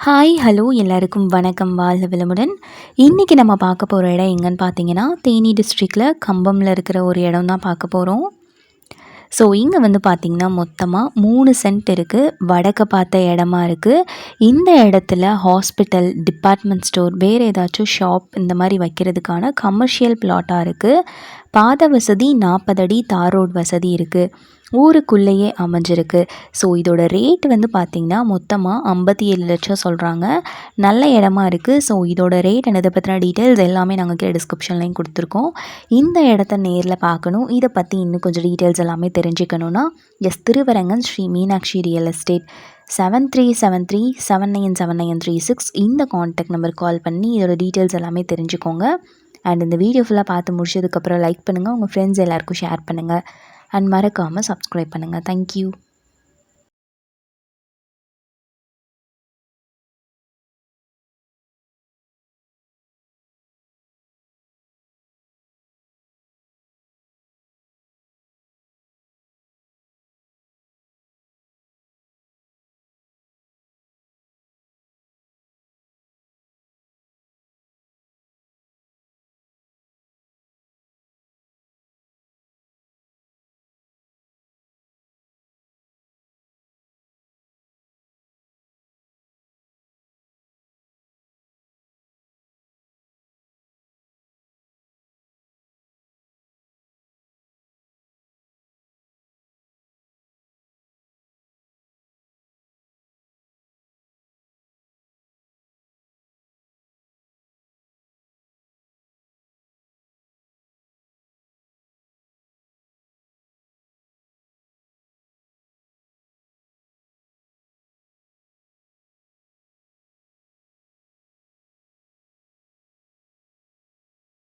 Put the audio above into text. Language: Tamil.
ஹாய் ஹலோ எல்லாருக்கும் வணக்கம். வாழ்க விளமுடன். இன்றைக்கி நம்ம பார்க்க போகிற இடம் எங்கன்னு பார்த்தீங்கன்னா தேனி டிஸ்ட்ரிக்டில் கம்பமில் இருக்கிற ஒரு இடம் தான் பார்க்க போகிறோம் ஸோ இங்கே வந்து பார்த்திங்கன்னா மொத்தமாக மூணு சென்ட் இருக்குது வடக்க பார்த்த இடமா இருக்குது இந்த இடத்துல ஹாஸ்பிட்டல் டிபார்ட்மெண்ட் ஸ்டோர் வேறு ஏதாச்சும் ஷாப் இந்த மாதிரி வைக்கிறதுக்கான கமர்ஷியல் பிளாட்டாக இருக்குது பாத வசதி நாற்பது அடி தார் ரோட் வசதி இருக்குது ஊருக்குள்ளேயே அமைஞ்சிருக்கு. ஸோ இதோட ரேட் வந்து பார்த்திங்கன்னா மொத்தமாக ஐம்பத்தி ஏழு லட்சம் சொல்கிறாங்க நல்ல இடமா இருக்குது ஸோ இதோட ரேட் and இதை பற்றின டீட்டெயில்ஸ் எல்லாமே நாங்கள் கீழே டிஸ்கிரிப்ஷன்லையும் கொடுத்துருக்கோம். இந்த இடத்த நேரில் பார்க்கணும் இதை பற்றி இன்னும் கொஞ்சம் டீட்டெயில்ஸ் எல்லாமே தெரிஞ்சுக்கணுன்னா S Thiruvarangan Sri Meenakshi real estate seven three seven three seven nine seven nine three six இந்த காண்டாக்ட் நம்பர் கால் பண்ணி இதோட டீட்டெயில்ஸ் எல்லாமே தெரிஞ்சுக்கோங்க. அண்ட் இந்த வீடியோ ஃபுல்லாக பார்த்து முடிச்சதுக்கப்புறம் லைக் பண்ணுங்கள் உங்கள் ஃப்ரெண்ட்ஸ் எல்லாருக்கும் ஷேர் பண்ணுங்கள் அண்ட் மறக்காமல் சப்ஸ்கிரைப் பண்ணுங்கள் தேங்க்யூ